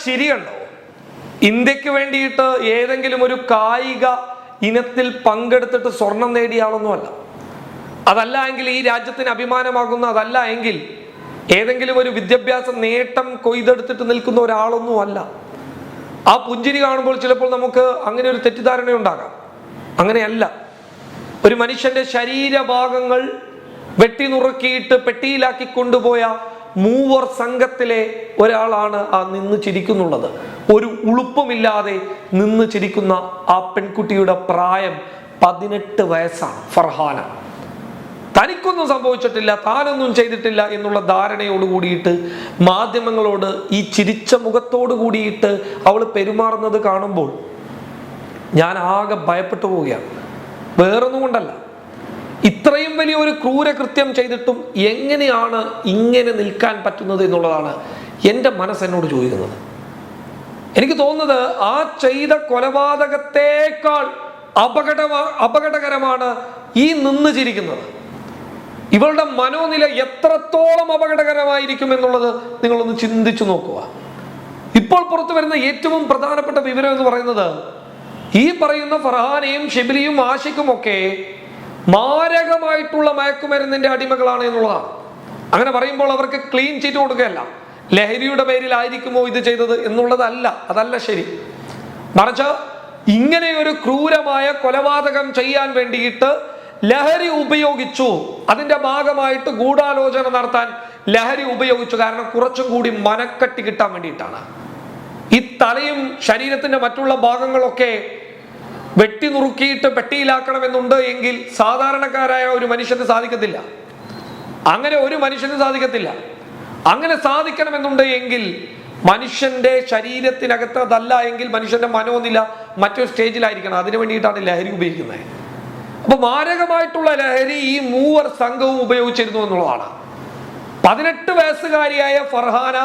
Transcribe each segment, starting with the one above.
ചിരി കണ്ടോ ഇന്ത്യയ്ക്ക് വേണ്ടിയിട്ട് ഏതെങ്കിലും ഒരു കായിക ഇനത്തിൽ പങ്കെടുത്തിട്ട് സ്വർണം നേടിയ ആളൊന്നുമല്ല. അതല്ല എങ്കിൽ ഈ രാജ്യത്തിന് അഭിമാനമാകുന്ന അതല്ല എങ്കിൽ ഏതെങ്കിലും ഒരു വിദ്യാഭ്യാസ നേട്ടം കൊയ്തെടുത്തിട്ട് നിൽക്കുന്ന ഒരാളൊന്നും അല്ല ആ പുഞ്ചിരി കാണുമ്പോൾ ചിലപ്പോൾ നമുക്ക് അങ്ങനെ ഒരു തെറ്റിദ്ധാരണ ഉണ്ടാകാം അങ്ങനെയല്ല. ഒരു മനുഷ്യന്റെ ശരീരഭാഗങ്ങൾ വെട്ടി നുറുക്കിയിട്ട് പെട്ടിയിലാക്കി കൊണ്ടുപോയ മൂവർ സംഘത്തിലെ ഒരാളാണ് ആ നിന്ന് ചിരിക്കുന്നുള്ളത്. ഒരു ഉളുപ്പുമില്ലാതെ നിന്ന് ചിരിക്കുന്ന ആ പെൺകുട്ടിയുടെ പ്രായം പതിനെട്ട് വയസ്സാണ് ഫർഹാന. തനിക്കൊന്നും സംഭവിച്ചിട്ടില്ല താനൊന്നും ചെയ്തിട്ടില്ല എന്നുള്ള ധാരണയോട് കൂടിയിട്ട് മാധ്യമങ്ങളോട് ഈ ചിരിച്ച മുഖത്തോട് കൂടിയിട്ട് അവൾ പെരുമാറുന്നത് കാണുമ്പോൾ ഞാൻ ആകെ ഭയപ്പെട്ടു പോവുകയാണ്. വേറൊന്നും കൊണ്ടല്ല. ഇത്രയും വലിയ ഒരു ക്രൂരകൃത്യം ചെയ്തിട്ടും എങ്ങനെയാണ് ഇങ്ങനെ നിൽക്കാൻ പറ്റുന്നത് എന്നുള്ളതാണ് എന്റെ മനസ്സ് എന്നോട് ചോദിക്കുന്നത്. എനിക്ക് തോന്നുന്നത് ആ ചെയ്ത കൊലപാതകത്തേക്കാൾ അപകട അപകടകരമാണ് ഈ നിന്ന് ചിരിക്കുന്നത്. ഇവളുടെ മനോനില എത്രത്തോളം അപകടകരമായിരിക്കും എന്നുള്ളത് നിങ്ങളൊന്ന് ചിന്തിച്ചു നോക്കുക. ഇപ്പോൾ പുറത്തു വരുന്ന ഏറ്റവും പ്രധാനപ്പെട്ട വിവരം എന്ന് പറയുന്നത് ഈ പറയുന്ന ഫർഹാനെയും ഷിബിലിയും ആഷിക്കും ഒക്കെ മാരകമായിട്ടുള്ള മയക്കുമരുന്നിന്റെ അടിമകളാണ് എന്നുള്ളതാണ്. അങ്ങനെ പറയുമ്പോൾ അവർക്ക് ക്ലീൻ ചീറ്റ് കൊടുക്കുകയല്ല. ലഹരിയുടെ പേരിലായിരിക്കുമോ ഇത് ചെയ്തത് എന്നുള്ളതല്ല അതല്ല ശരി. മറിച്ച് ഇങ്ങനെ ഒരു ക്രൂരമായ കൊലപാതകം ചെയ്യാൻ വേണ്ടിയിട്ട് ലഹരി ഉപയോഗിച്ചു. അതിന്റെ ഭാഗമായിട്ട് ഗൂഢാലോചന നടത്താൻ ലഹരി ഉപയോഗിച്ചു. കാരണം കുറച്ചും കൂടി മനക്കെട്ടി കിട്ടാൻ വേണ്ടിയിട്ടാണ്. ഈ തലയും ശരീരത്തിന്റെ മറ്റുള്ള ഭാഗങ്ങളൊക്കെ വെട്ടി നുറുക്കിയിട്ട് പെട്ടിയിലാക്കണമെന്നുണ്ട് എങ്കിൽ സാധാരണക്കാരായ ഒരു മനുഷ്യന് സാധിക്കത്തില്ല. അങ്ങനെ ഒരു മനുഷ്യന് സാധിക്കത്തില്ല. അങ്ങനെ സാധിക്കണമെന്നുണ്ട് എങ്കിൽ മനുഷ്യന്റെ ശരീരത്തിനകത്ത് അതല്ല എങ്കിൽ മനുഷ്യന്റെ മനോനില മറ്റൊരു സ്റ്റേജിലായിരിക്കണം. അതിനു വേണ്ടിയിട്ടാണ് ലഹരി ഉപയോഗിക്കുന്നത്. അപ്പൊ മാരകമായിട്ടുള്ള ലഹരി ഈ മൂവർ സംഘവും ഉപയോഗിച്ചിരുന്നു എന്നുള്ളതാണ്. പതിനെട്ട് വയസ്സുകാരിയായ ഫർഹാന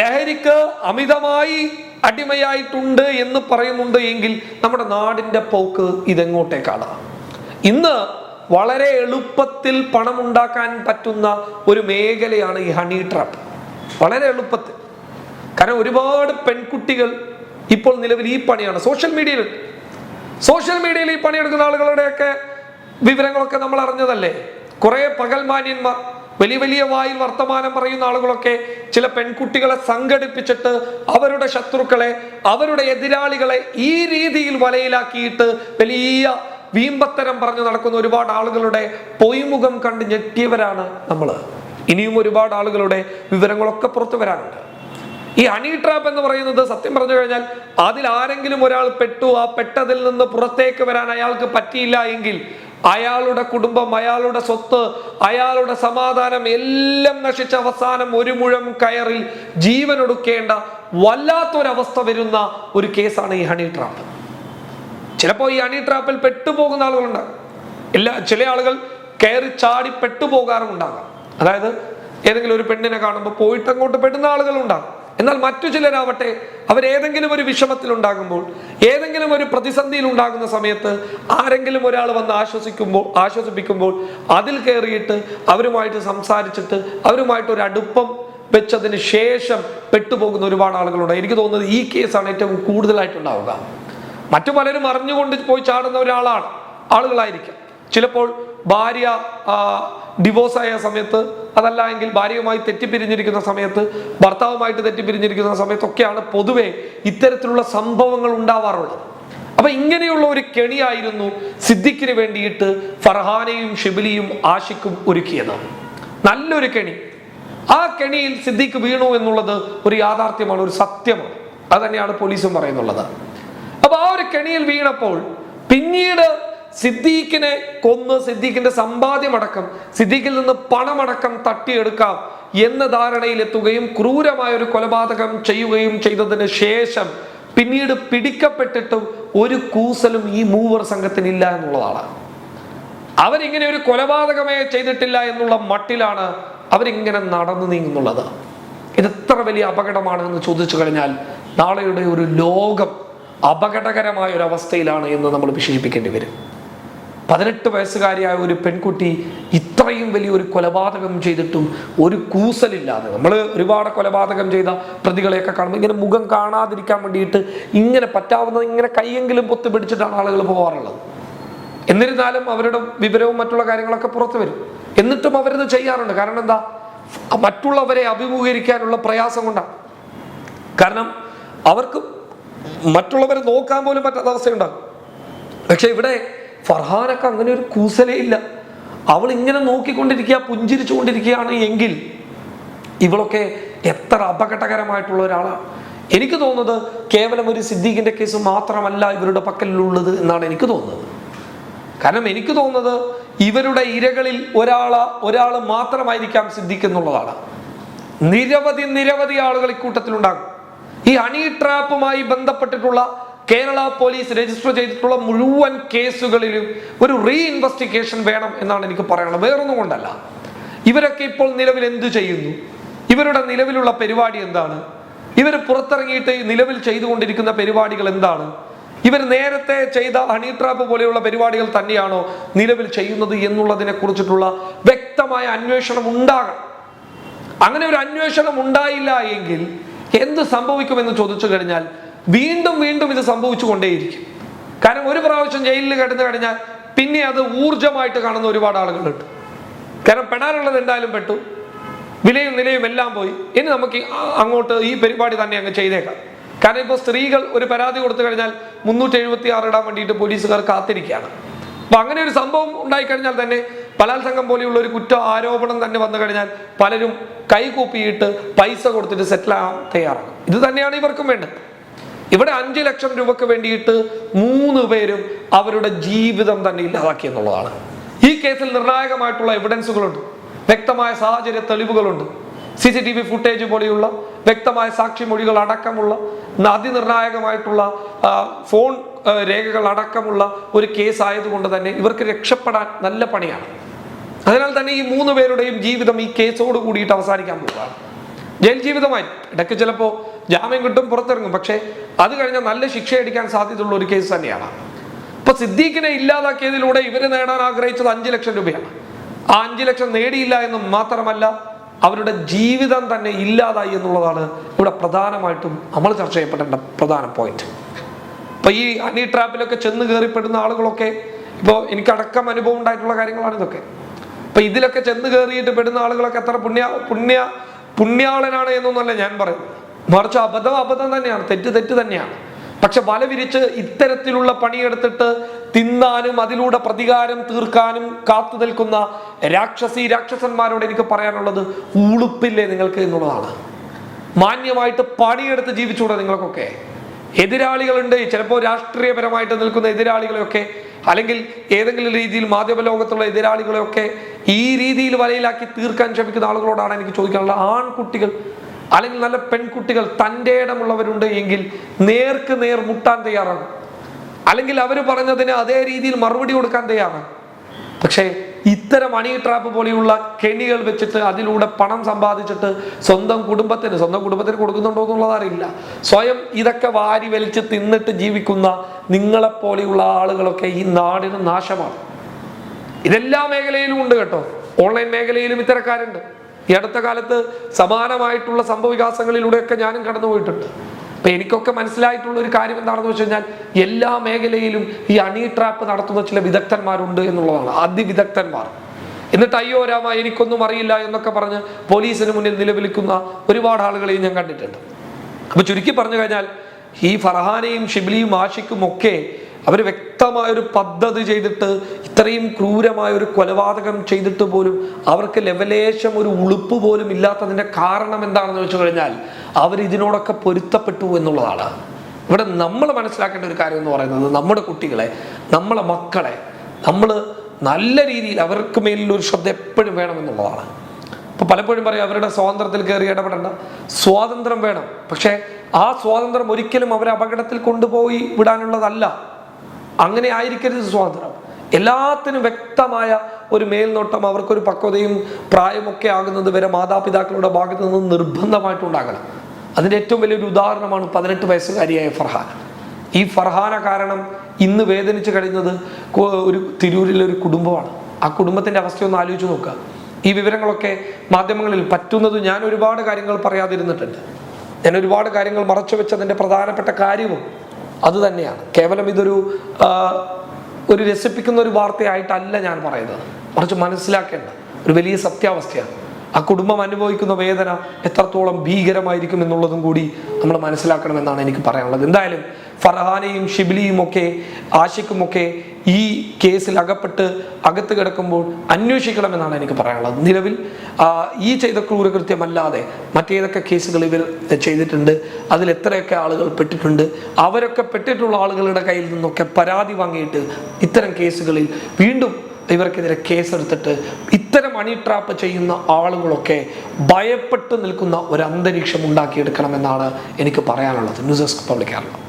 ലഹരിക്ക് അമിതമായി അടിമയായിട്ടുണ്ട് എന്ന് പറയുന്നുണ്ട് എങ്കിൽ നമ്മുടെ നാടിന്റെ പോക്ക് ഇതെങ്ങോട്ടേക്കാണ് ഇന്ന് വളരെ എളുപ്പത്തിൽ പണമുണ്ടാക്കാൻ പറ്റുന്ന ഒരു മേഖലയാണ് ഈ ഹണി ട്രാപ്പ് വളരെ എളുപ്പത്തിൽ. കാരണം ഒരുപാട് പെൺകുട്ടികൾ ഇപ്പോൾ നിലവിൽ ഈ പണിയാണ് സോഷ്യൽ മീഡിയയിൽ സോഷ്യൽ മീഡിയയിൽ ഈ പണിയെടുക്കുന്ന ആളുകളുടെയൊക്കെ വിവരങ്ങളൊക്കെ നമ്മൾ അറിഞ്ഞതല്ലേ? കുറേ പകൽമാന്യന്മാർ വലിയ വലിയ വായിൽ വർത്തമാനം പറയുന്ന ആളുകളൊക്കെ ചില പെൺകുട്ടികളെ സംഘടിപ്പിച്ചിട്ട് അവരുടെ ശത്രുക്കളെ അവരുടെ എതിരാളികളെ ഈ രീതിയിൽ വലയിലാക്കിയിട്ട് വലിയ വീമ്പത്തരം പറഞ്ഞു നടക്കുന്ന ഒരുപാട് ആളുകളുടെ പൊയ്മുഖം കണ്ട് ഞെട്ടിയവരാണ് നമ്മൾ ഇനിയും ഒരുപാട് ആളുകളുടെ വിവരങ്ങളൊക്കെ പുറത്തു വരാനുണ്ട്. ഈ ഹണി ട്രാപ്പ് എന്ന് പറയുന്നത് സത്യം പറഞ്ഞു കഴിഞ്ഞാൽ അതിൽ ആരെങ്കിലും ഒരാൾ പെട്ടു ആ പെട്ടതിൽ നിന്ന് പുറത്തേക്ക് വരാൻ അയാൾക്ക് പറ്റിയില്ല എങ്കിൽ അയാളുടെ കുടുംബം അയാളുടെ സ്വത്ത് അയാളുടെ സമാധാനം എല്ലാം നശിച്ച അവസാനം ഒരു മുഴം കയറിൽ ജീവനൊടുക്കേണ്ട വല്ലാത്തൊരവസ്ഥ വരുന്ന ഒരു കേസാണ് ഈ ഹണി ട്രാപ്പ്. ചിലപ്പോൾ ഈ ഹണി ട്രാപ്പിൽ പെട്ടുപോകുന്ന ആളുകളുണ്ട്. എല്ലാ ചില ആളുകൾ കയറി ചാടി പെട്ടുപോകാറുമുണ്ടാകാം. അതായത് ഏതെങ്കിലും ഒരു പെണ്ണിനെ കാണുമ്പോൾ പോയിട്ട് അങ്ങോട്ട് പെടുന്ന ആളുകളുണ്ടാകും. എന്നാൽ മറ്റു ചിലരാവട്ടെ അവരേതെങ്കിലും ഒരു വിഷമത്തിലുണ്ടാകുമ്പോൾ ഏതെങ്കിലും ഒരു പ്രതിസന്ധിയിൽ ഉണ്ടാകുന്ന സമയത്ത് ആരെങ്കിലും ഒരാൾ വന്ന് ആശ്വസിക്കുമ്പോൾ ആശ്വസിപ്പിക്കുമ്പോൾ അതിൽ കയറിയിട്ട് അവരുമായിട്ട് സംസാരിച്ചിട്ട് അവരുമായിട്ട് ഒരു അടുപ്പം വെച്ചതിന് ശേഷം പെട്ടുപോകുന്ന ഒരുപാട് ആളുകളുണ്ട്. എനിക്ക് തോന്നുന്നത് ഈ കേസാണ് ഏറ്റവും കൂടുതലായിട്ടുണ്ടാവുക. മറ്റു പലരും അറിഞ്ഞുകൊണ്ട് പോയി ചാടുന്ന ഒരാളാണ് ആളുകളായിരിക്കും. ചിലപ്പോൾ ഭാര്യ ഡിവോഴ്സ് ആയ സമയത്ത് അതല്ല എങ്കിൽ ഭാര്യയുമായി തെറ്റിപ്പിരിഞ്ഞിരിക്കുന്ന സമയത്ത് ഭർത്താവുമായിട്ട് തെറ്റിപ്പിരിഞ്ഞിരിക്കുന്ന സമയത്തൊക്കെയാണ് പൊതുവെ ഇത്തരത്തിലുള്ള സംഭവങ്ങൾ ഉണ്ടാവാറുള്ളത്. അപ്പൊ ഇങ്ങനെയുള്ള ഒരു കെണിയായിരുന്നു സിദ്ദിഖിന് വേണ്ടിയിട്ട് ഫർഹാനയും ഷിബിലിയും ആഷിക്കും ഒരുക്കിയത്. നല്ലൊരു കെണി. ആ കെണിയിൽ സിദ്ദിഖ് വീണു എന്നുള്ളത് ഒരു യാഥാർത്ഥ്യമാണ് ഒരു സത്യമാണ്. അത് പോലീസും പറയുന്നുള്ളത്. അപ്പൊ ആ ഒരു കെണിയിൽ വീണപ്പോൾ പിന്നീട് സിദ്ദീഖിനെ കൊന്ന് സിദ്ദീഖിന്റെ സമ്പാദ്യമടക്കം സിദ്ദീഖിൽ നിന്ന് പണമടക്കം തട്ടിയെടുക്കാം എന്ന ധാരണയിലെത്തുകയും ക്രൂരമായ ഒരു കൊലപാതകം ചെയ്യുകയും ചെയ്തതിന് ശേഷം പിന്നീട് പിടിക്കപ്പെട്ടിട്ടും ഒരു കൂസലും ഈ മൂവർ സംഘത്തിനില്ല എന്നുള്ളതാണ്. അവരിങ്ങനെ ഒരു കൊലപാതകമേ ചെയ്തിട്ടില്ല എന്നുള്ള മട്ടിലാണ് അവരിങ്ങനെ നടന്നു നീങ്ങുന്നുള്ളത്. ഇത് എത്ര വലിയ അപകടമാണ് എന്ന് ചോദിച്ചു കഴിഞ്ഞാൽ നാളെയുടെ ഒരു ലോകം അപകടകരമായ ഒരു അവസ്ഥയിലാണ് എന്ന് നമ്മൾ വിശേഷിപ്പിക്കേണ്ടി വരും. പതിനെട്ട് വയസ്സുകാരിയായ ഒരു പെൺകുട്ടി ഇത്രയും വലിയൊരു കൊലപാതകം ചെയ്തിട്ടും ഒരു കൂസലില്ലാതെ നമ്മൾ ഒരുപാട് കൊലപാതകം ചെയ്ത പ്രതികളെയൊക്കെ കാണുമ്പോൾ ഇങ്ങനെ മുഖം കാണാതിരിക്കാൻ വേണ്ടിയിട്ട് ഇങ്ങനെ പറ്റാവുന്നത് ഇങ്ങനെ കൈയെങ്കിലും പൊത്തി പിടിച്ചിട്ടാണ് ആളുകൾ പോകാറുള്ളത് എന്നിരുന്നാലും അവരുടെ വിവരവും മറ്റുള്ള കാര്യങ്ങളൊക്കെ പുറത്തു വരും. എന്നിട്ടും അവരത് ചെയ്യാറുണ്ട്. കാരണം എന്താ? മറ്റുള്ളവരെ അഭിമുഖീകരിക്കാനുള്ള പ്രയാസം കൊണ്ടാണ്. കാരണം അവർക്ക് മറ്റുള്ളവരെ നോക്കാൻ പോലും പറ്റാത്ത അവസ്ഥയുണ്ടാകും. പക്ഷെ ഇവിടെ ഫർഹാനൊക്കെ അങ്ങനെ ഒരു കൂസലേ ഇല്ല. അവൾ ഇങ്ങനെ നോക്കിക്കൊണ്ടിരിക്കുക പുഞ്ചിരിച്ചുകൊണ്ടിരിക്കുകയാണ് എങ്കിൽ ഇവളൊക്കെ എത്ര അപകടകരമായിട്ടുള്ള ഒരാളാണ്. എനിക്ക് തോന്നുന്നത് കേവലം ഒരു സിദ്ദീഖിന്റെ കേസ് മാത്രമല്ല ഇവരുടെ പക്കലുള്ളത് എന്നാണ് എനിക്ക് തോന്നുന്നത്. കാരണം എനിക്ക് തോന്നുന്നത് ഇവരുടെ ഇരകളിൽ ഒരാൾ ഒരാൾ മാത്രമായിരിക്കാം സിദ്ദീഖ് എന്നുള്ളതാണ്. നിരവധി നിരവധി ആളുകൾ ഇക്കൂട്ടത്തിലുണ്ടാകും. ഈ ഹണി ട്രാപ്പുമായി ബന്ധപ്പെട്ടിട്ടുള്ള കേരള പോലീസ് രജിസ്റ്റർ ചെയ്തിട്ടുള്ള മുഴുവൻ കേസുകളിലും ഒരു റീ ഇൻവെസ്റ്റിഗേഷൻ വേണം എന്നാണ് എനിക്ക് പറയാനുള്ളത്. വേറൊന്നും കൊണ്ടല്ല. ഇവരൊക്കെ ഇപ്പോൾ നിലവിൽ എന്തു ചെയ്യുന്നു? ഇവരുടെ നിലവിലുള്ള പരിപാടി എന്താണ്? ഇവർ പുറത്തിറങ്ങിയിട്ട് നിലവിൽ ചെയ്തുകൊണ്ടിരിക്കുന്ന പരിപാടികൾ എന്താണ്? ഇവർ നേരത്തെ ചെയ്ത ഹണി ട്രാപ്പ് പോലെയുള്ള പരിപാടികൾ തന്നെയാണോ നിലവിൽ ചെയ്യുന്നത് എന്നുള്ളതിനെ കുറിച്ചിട്ടുള്ള വ്യക്തമായ അന്വേഷണം ഉണ്ടാകണം. അങ്ങനെ ഒരു അന്വേഷണം ഉണ്ടായില്ല എങ്കിൽ എന്ത് സംഭവിക്കുമെന്ന് ചോദിച്ചു കഴിഞ്ഞാൽ വീണ്ടും വീണ്ടും ഇത് സംഭവിച്ചുകൊണ്ടേയിരിക്കും. കാരണം ഒരു പ്രാവശ്യം ജയിലിൽ കിടന്നു കഴിഞ്ഞാൽ പിന്നെ അത് ഊർജമായിട്ട് കാണുന്ന ഒരുപാട് ആളുകളുണ്ട്. കാരണം പെടാനുള്ളത് എന്തായാലും പെട്ടു. വിലയും നിലയും എല്ലാം പോയി. ഇനി നമുക്ക് അങ്ങോട്ട് ഈ പരിപാടി തന്നെ അങ്ങ് ചെയ്തേക്കാം. കാരണം ഇപ്പോൾ സ്ത്രീകൾ ഒരു പരാതി കൊടുത്തു കഴിഞ്ഞാൽ മുന്നൂറ്റി എഴുപത്തി ആറ് ഇടാൻ വേണ്ടിയിട്ട് പോലീസുകാർ കാത്തിരിക്കുകയാണ്. അപ്പൊ അങ്ങനെ ഒരു സംഭവം ഉണ്ടായിക്കഴിഞ്ഞാൽ തന്നെ ബലാത്സംഗം പോലെയുള്ള ഒരു കുറ്റ ആരോപണം തന്നെ വന്നു കഴിഞ്ഞാൽ പലരും കൈകൂപ്പിയിട്ട് പൈസ കൊടുത്തിട്ട് സെറ്റിൽ ആകാൻ തയ്യാറാണ് ഇത് തന്നെയാണ് ഇവർക്കും വേണ്ടത്. ഇവിടെ അഞ്ചു ലക്ഷം രൂപക്ക് വേണ്ടിയിട്ട് മൂന്ന് പേരും അവരുടെ ജീവിതം തന്നെ ഇല്ലാതാക്കി എന്നുള്ളതാണ്. ഈ കേസിൽ നിർണായകമായിട്ടുള്ള എവിഡൻസുകളുണ്ട് വ്യക്തമായ സാഹചര്യ തെളിവുകളുണ്ട്. C C T V footage പോലെയുള്ള വ്യക്തമായ സാക്ഷിമൊഴികൾ അടക്കമുള്ള അതിനിർണായകമായിട്ടുള്ള ഫോൺ രേഖകൾ അടക്കമുള്ള ഒരു കേസ് ആയതുകൊണ്ട് തന്നെ ഇവർക്ക് രക്ഷപ്പെടാൻ നല്ല പണിയാണ്. അതിനാൽ തന്നെ ഈ മൂന്ന് പേരുടെയും ജീവിതം ഈ കേസോട് കൂടിയിട്ട് അവസാനിക്കാൻ പോവുകയാണ്. ജയിൽ ജീവിതമായി ഇടയ്ക്ക് ചിലപ്പോൾ ജാമ്യം കിട്ടും പുറത്തിറങ്ങും. പക്ഷേ അത് കഴിഞ്ഞാൽ നല്ല ശിക്ഷ അടിക്കാൻ സാധ്യതയുള്ള ഒരു കേസ് തന്നെയാണ്. ഇപ്പൊ സിദ്ദീഖിനെ ഇല്ലാതാക്കിയതിലൂടെ ഇവർ നേടാൻ ആഗ്രഹിച്ചത് അഞ്ചു ലക്ഷം രൂപയാണ്. ആ അഞ്ചു ലക്ഷം നേടിയില്ല എന്ന് മാത്രമല്ല അവരുടെ ജീവിതം തന്നെ ഇല്ലാതായി എന്നുള്ളതാണ് ഇവിടെ പ്രധാനമായിട്ടും നമ്മൾ ചർച്ച ചെയ്യപ്പെടേണ്ട പ്രധാന പോയിന്റ് ഇപ്പൊ ഈ ഹണി ട്രാപ്പിലൊക്കെ ചെന്ന് കയറിപ്പെടുന്ന ആളുകളൊക്കെ ഇപ്പോൾ എനിക്ക് അടക്കം അനുഭവം ഉണ്ടായിട്ടുള്ള കാര്യങ്ങളാണ് ഇതൊക്കെ. ഇപ്പൊ ഇതിലൊക്കെ ചെന്ന് കയറിയിട്ട് പെടുന്ന ആളുകളൊക്കെ എത്ര പുണ്യ പുണ്യ പുണ്യാളനാണ് എന്നൊന്നല്ല ഞാൻ പറയുന്നത്. മറിച്ച് അബദ്ധം അബദ്ധം തന്നെയാണ് തെറ്റ് തെറ്റ് തന്നെയാണ്. പക്ഷെ വല വിരിച്ച് ഇത്തരത്തിലുള്ള പണിയെടുത്തിട്ട് തിന്നാനും അതിലൂടെ പ്രതികാരം തീർക്കാനും കാത്തു നിൽക്കുന്ന രാക്ഷസി രാക്ഷസന്മാരോട് എനിക്ക് പറയാനുള്ളത് ഉളുപ്പില്ലേ നിങ്ങൾക്ക് എന്നുള്ളതാണ്. മാന്യമായിട്ട് പണിയെടുത്ത് ജീവിച്ചൂടെ നിങ്ങൾക്കൊക്കെ. എതിരാളികളുണ്ട് ചിലപ്പോൾ രാഷ്ട്രീയപരമായിട്ട് നിൽക്കുന്ന എതിരാളികളെയൊക്കെ അല്ലെങ്കിൽ ഏതെങ്കിലും രീതിയിൽ മാധ്യമ ലോകത്തുള്ള എതിരാളികളെയൊക്കെ ഈ രീതിയിൽ വലയിലാക്കി തീർക്കാൻ ശ്രമിക്കുന്ന ആളുകളോടാണ് എനിക്ക് ചോദിക്കാനുള്ളത്. ആൺകുട്ടികൾ അല്ലെങ്കിൽ നല്ല പെൺകുട്ടികൾ തന്റെ ഇടമുള്ളവരുണ്ട് എങ്കിൽ നേർക്ക് നേർ മുട്ടാൻ തയ്യാറാണ് അല്ലെങ്കിൽ അവർ പറഞ്ഞതിന് അതേ രീതിയിൽ മറുപടി കൊടുക്കാൻ തയ്യാറാണ് പക്ഷേ ഇത്തരം മണി ട്രാപ്പ് പോലെയുള്ള കെണികൾ വെച്ചിട്ട് അതിലൂടെ പണം സമ്പാദിച്ചിട്ട് സ്വന്തം കുടുംബത്തിന് സ്വന്തം കുടുംബത്തിന് കൊടുക്കുന്നുണ്ടോ എന്നുള്ളത് അറിയില്ല. സ്വയം ഇതൊക്കെ വാരി വലിച്ച് തിന്നിട്ട് ജീവിക്കുന്ന നിങ്ങളെപ്പോലെയുള്ള ആളുകളൊക്കെ ഈ നാടിന് നാശമാണ്. ഇതെല്ലാ മേഖലയിലും ഉണ്ട് കേട്ടോ. ഓൺലൈൻ മേഖലയിലും ഇത്തരക്കാരുണ്ട്. ഈ അടുത്ത കാലത്ത് സമാനമായിട്ടുള്ള സംഭവ വികാസങ്ങളിലൂടെയൊക്കെ ഞാനും കടന്നു പോയിട്ടുണ്ട് അപ്പൊ എനിക്കൊക്കെ മനസ്സിലായിട്ടുള്ള ഒരു കാര്യം എന്താണെന്ന് വെച്ച് കഴിഞ്ഞാൽ എല്ലാ മേഖലയിലും ഈ അണി ട്രാപ്പ് നടത്തുന്ന ചില വിദഗ്ധന്മാരുണ്ട് എന്നുള്ളതാണ്. അതിവിദഗ്ധന്മാർ. എന്നിട്ട് അയ്യോ രാമ എനിക്കൊന്നും അറിയില്ല എന്നൊക്കെ പറഞ്ഞ് പോലീസിന് മുന്നിൽ നിലവിളിക്കുന്ന ഒരുപാട് ആളുകളെയും ഞാൻ കണ്ടിട്ടുണ്ട്. അപ്പൊ ചുരുക്കി പറഞ്ഞു കഴിഞ്ഞാൽ ഈ ഫർഹാനയും ഷിബ്ലിയും ആഷിക്കും ഒക്കെ അവർ വ്യക്തമായൊരു പദ്ധതി ചെയ്തിട്ട് ഇത്രയും ക്രൂരമായ ഒരു കൊലപാതകം ചെയ്തിട്ട് പോലും അവർക്ക് ലെവലേശം ഒരു ഉളുപ്പ് പോലും ഇല്ലാത്തതിന്റെ കാരണം എന്താണെന്ന് വെച്ച് കഴിഞ്ഞാൽ അവർ ഇതിനോടൊക്കെ പൊരുത്തപ്പെട്ടു എന്നുള്ളതാണ്. ഇവിടെ നമ്മൾ മനസ്സിലാക്കേണ്ട ഒരു കാര്യം എന്ന് പറയുന്നത് നമ്മുടെ കുട്ടികളെ നമ്മളെ മക്കളെ നമ്മൾ നല്ല രീതിയിൽ അവർക്ക് മേലിൽ ഒരു ശ്രദ്ധ എപ്പോഴും വേണമെന്നുള്ളതാണ് ഇപ്പം പലപ്പോഴും പറയും അവരുടെ സ്വാതന്ത്ര്യത്തിൽ കയറി ഇടപെടേണ്ട. സ്വാതന്ത്ര്യം വേണം. പക്ഷേ ആ സ്വാതന്ത്ര്യം ഒരിക്കലും അവരെ അപകടത്തിൽ കൊണ്ടുപോയി വിടാനുള്ളതല്ല. അങ്ങനെ ആയിരിക്കരുത് സ്വാതന്ത്ര്യം. എല്ലാത്തിനും വ്യക്തമായ ഒരു മേൽനോട്ടം അവർക്കൊരു പക്വതയും പ്രായമൊക്കെ ആകുന്നത് വരെ മാതാപിതാക്കളുടെ ഭാഗത്ത് നിന്ന് നിർബന്ധമായിട്ടുണ്ടാകണം. അതിന്റെ ഏറ്റവും വലിയൊരു ഉദാഹരണമാണ് പതിനെട്ട് വയസ്സുകാരിയായ ഫർഹാൻ ഈ ഫർഹാന കാരണം ഇന്ന് വേദനിച്ച് കഴിയുന്നത് ഒരു തിരൂരിലെ ഒരു കുടുംബമാണ്. ആ കുടുംബത്തിന്റെ അവസ്ഥ ഒന്ന് ആലോചിച്ച് നോക്കുക. ഈ വിവരങ്ങളൊക്കെ മാധ്യമങ്ങളിൽ പറ്റുന്നത് ഞാൻ ഒരുപാട് കാര്യങ്ങൾ പറയാതിരുന്നിട്ടുണ്ട്. ഞാൻ ഒരുപാട് കാര്യങ്ങൾ മറച്ചു വെച്ചതിന്റെ പ്രധാനപ്പെട്ട കാര്യവും അത് തന്നെയാണ്. കേവലം ഇതൊരു ഒരു രസിപ്പിക്കുന്ന ഒരു വാർത്തയായിട്ടല്ല ഞാൻ പറയുന്നത്. കുറച്ച് മനസ്സിലാക്കേണ്ട ഒരു വലിയ സത്യാവസ്ഥയാണ്. ആ കുടുംബം അനുഭവിക്കുന്ന വേദന എത്രത്തോളം ഭീകരമായിരിക്കും എന്നുള്ളതും കൂടി നമ്മൾ മനസ്സിലാക്കണമെന്നാണ് എനിക്ക് പറയാനുള്ളത്. എന്തായാലും ഫർഹാനയും ഷിബിലിയും ഒക്കെ ആഷിക്കുമൊക്കെ ഈ കേസിൽ അകപ്പെട്ട് അകത്ത് കിടക്കുമ്പോൾ അന്വേഷിക്കണമെന്നാണ് എനിക്ക് പറയാനുള്ളത്. നിലവിൽ ഈ ചെയ്ത ക്രൂരകൃത്യമല്ലാതെ മറ്റേതൊക്കെ കേസുകൾ ഇവർ ചെയ്തിട്ടുണ്ട് അതിൽ എത്രയൊക്കെ ആളുകൾ പെട്ടിട്ടുണ്ട് അവരൊക്കെ പെട്ടിട്ടുള്ള ആളുകളുടെ കയ്യിൽ നിന്നൊക്കെ പരാതി വാങ്ങിയിട്ട് ഇത്തരം കേസുകളിൽ വീണ്ടും ഇവർക്കെതിരെ കേസെടുത്തിട്ട് ഇത്തരം മണി ട്രാപ്പ് ചെയ്യുന്ന ആളുകളൊക്കെ ഭയപ്പെട്ട് നിൽക്കുന്ന ഒരു അന്തരീക്ഷം ഉണ്ടാക്കിയെടുക്കണമെന്നാണ് എനിക്ക് പറയാനുള്ളത്. News desk public Keralam.